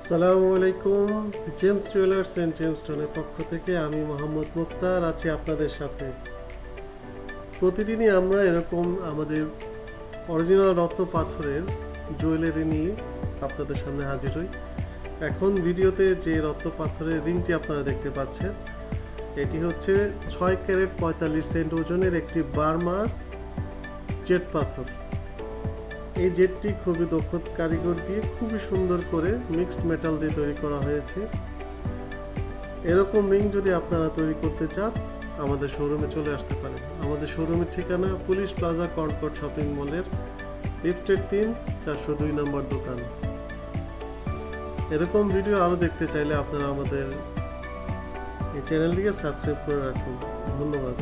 আসসালামু আলাইকুম, James jewellers and James স্টোনের পক্ষ থেকে আমি মোহাম্মদ মুক্তার আছি আপনাদের সাথে। প্রতিদিনই আমরা এরকম আমাদের অরিজিনাল রত্ন পাথরের জুয়েলারি নিয়ে আপনাদের সামনে হাজির হই। এখন ভিডিওতে যে রত্ন পাথরের রিংটি আপনারা দেখতে পাচ্ছেন, এটি হচ্ছে ছয় ক্যারেট পঁয়তাল্লিশ সেন্ট ওজনের একটি বার্মার জেট পাথর। এই জেটটি খুবই দক্ষ কারিগর দিয়ে খুবই সুন্দর করে মিক্সড মেটাল দিয়ে তৈরি করা হয়েছে। এরকম রিং যদি আপনারা তৈরি করতে চান, আমাদের শোরুমে চলে আসতে পারেন। আমাদের শোরুমের ঠিকানা পুলিশ প্লাজা কনকট শপিং মলের লিফটের তিন, চারশো দুই নম্বর দোকান। এরকম ভিডিও আরও দেখতে চাইলে আপনারা আমাদের এই চ্যানেলটিকে সাবস্ক্রাইব করে রাখুন। ধন্যবাদ।